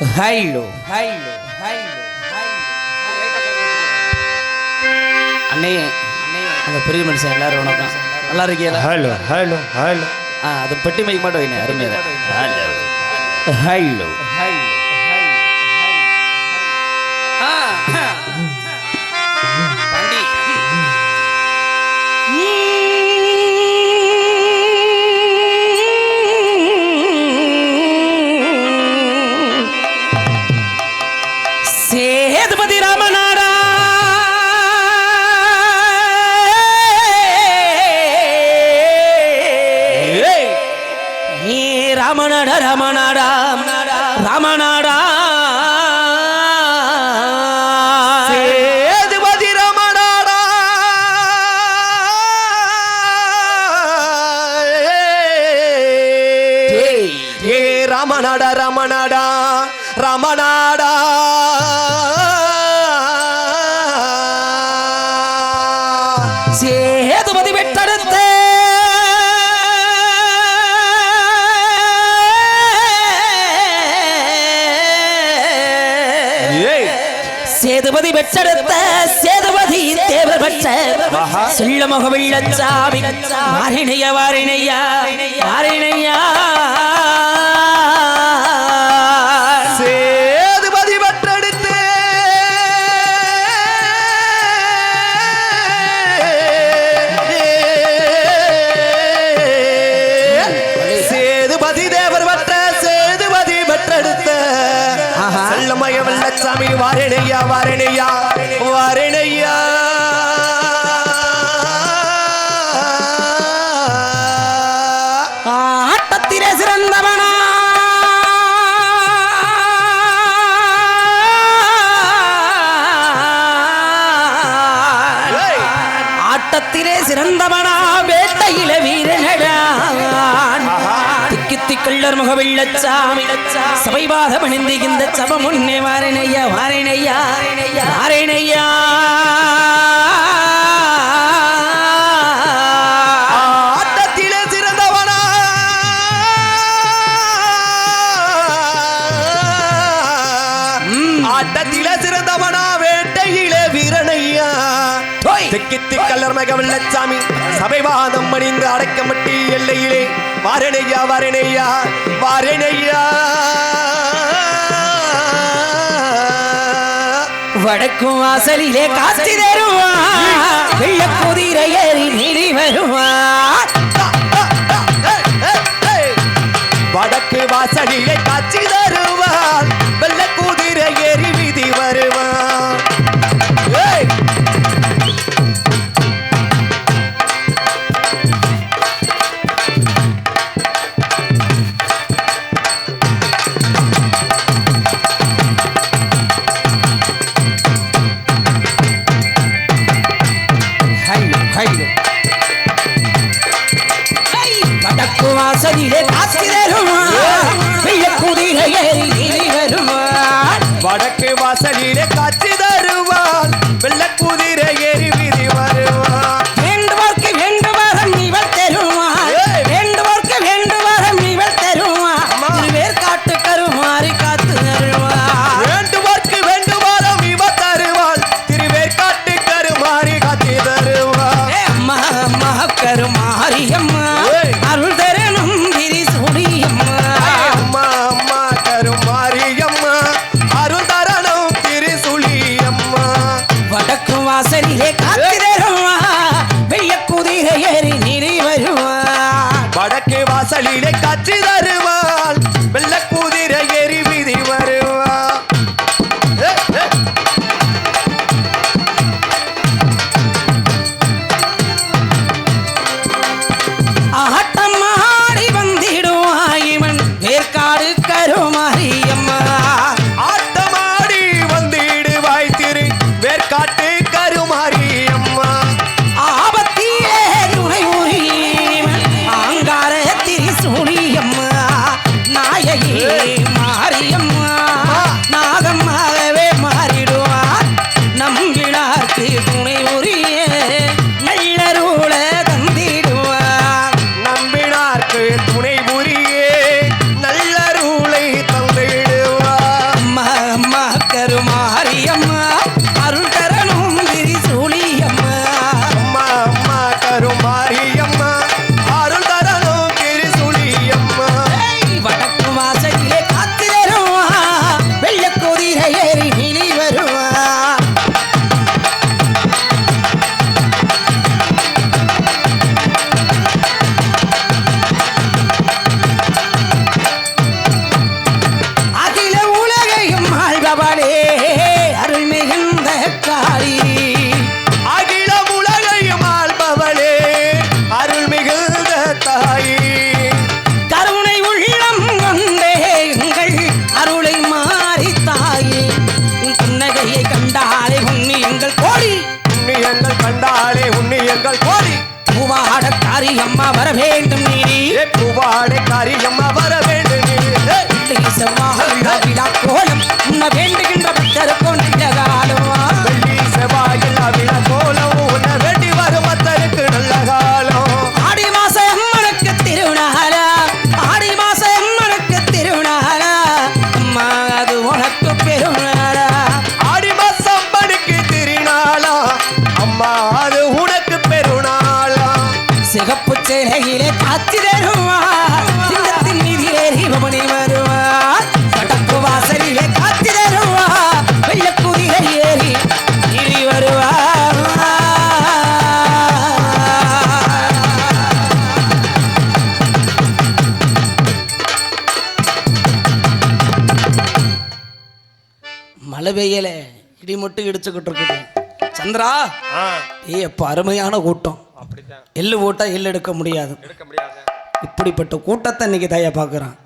High low high low high low அண்ணே அந்த பெரிய மனுஷன் எல்லாரும் வணக்கம். நல்லா இருக்கீங்களா? Hello hello hello. ஆ அது பெட்டி மைக் மட்டும் வைங்க அருமையாக ஹைலோ ஹைலோ பாண்டி ராமநாடா ராமநாடா ராமநாடா. சேதுபதி ரமணாடா ஏய், ஏ ரமணாடா ரமணாடா ரமணாடா சேதுபதி சேதுபதி வெட்டெடுத்த சேதுபதி தேவர் பெற்ற செல்லமுக வெள்ளச்சாமி வாரிணைய வாரிணையா வாரிணையா வாரணையா வாரணையா வாரணையா. ஆட்டத்திலே சிறந்தவனா. ஆட்டத்திலே சிறந்தவனா வேட்டையில வீரனடான் திக்கி திக்கள்ளர் முக வெள்ளச்சாமி சபைவாத பணிந்து இந்த சப முன்னே வாரணையா வாரணையா வாரணையா ஆட்டத்திலே சிறந்தவனா. திக்கித்தி கல்லர் மக வெள்ளச்சாமி சபைவாதம் அணிந்து அடைக்கமட்டி எல்லையிலே வாரணையா வாரணையா வாரணையா. வடக்கும் வாசலிலே காட்சி தருவான் வெள்ள குதிரை ஏறி வருவான் வடக்கு காரியம்மா வர வேண்டும் நீ பூவாடை காரியம்மா வர வேண்டும் நீ. செவ்வாக கோலம் உன்ன வேண்டுகின்ற பக்தருக்கும் மழை பெய்யல இடி மட்டும் இடிச்சுக்கிட்டு இருக்குது சந்திரா அப்போ அருமையான கூட்டம். எள்ளு போட்டா எள்ளு எடுக்க முடியாது. எடுக்க முடியாது. இப்படிப்பட்ட கூட்டத்தை இன்னைக்கு தயா பார்க்குறான்.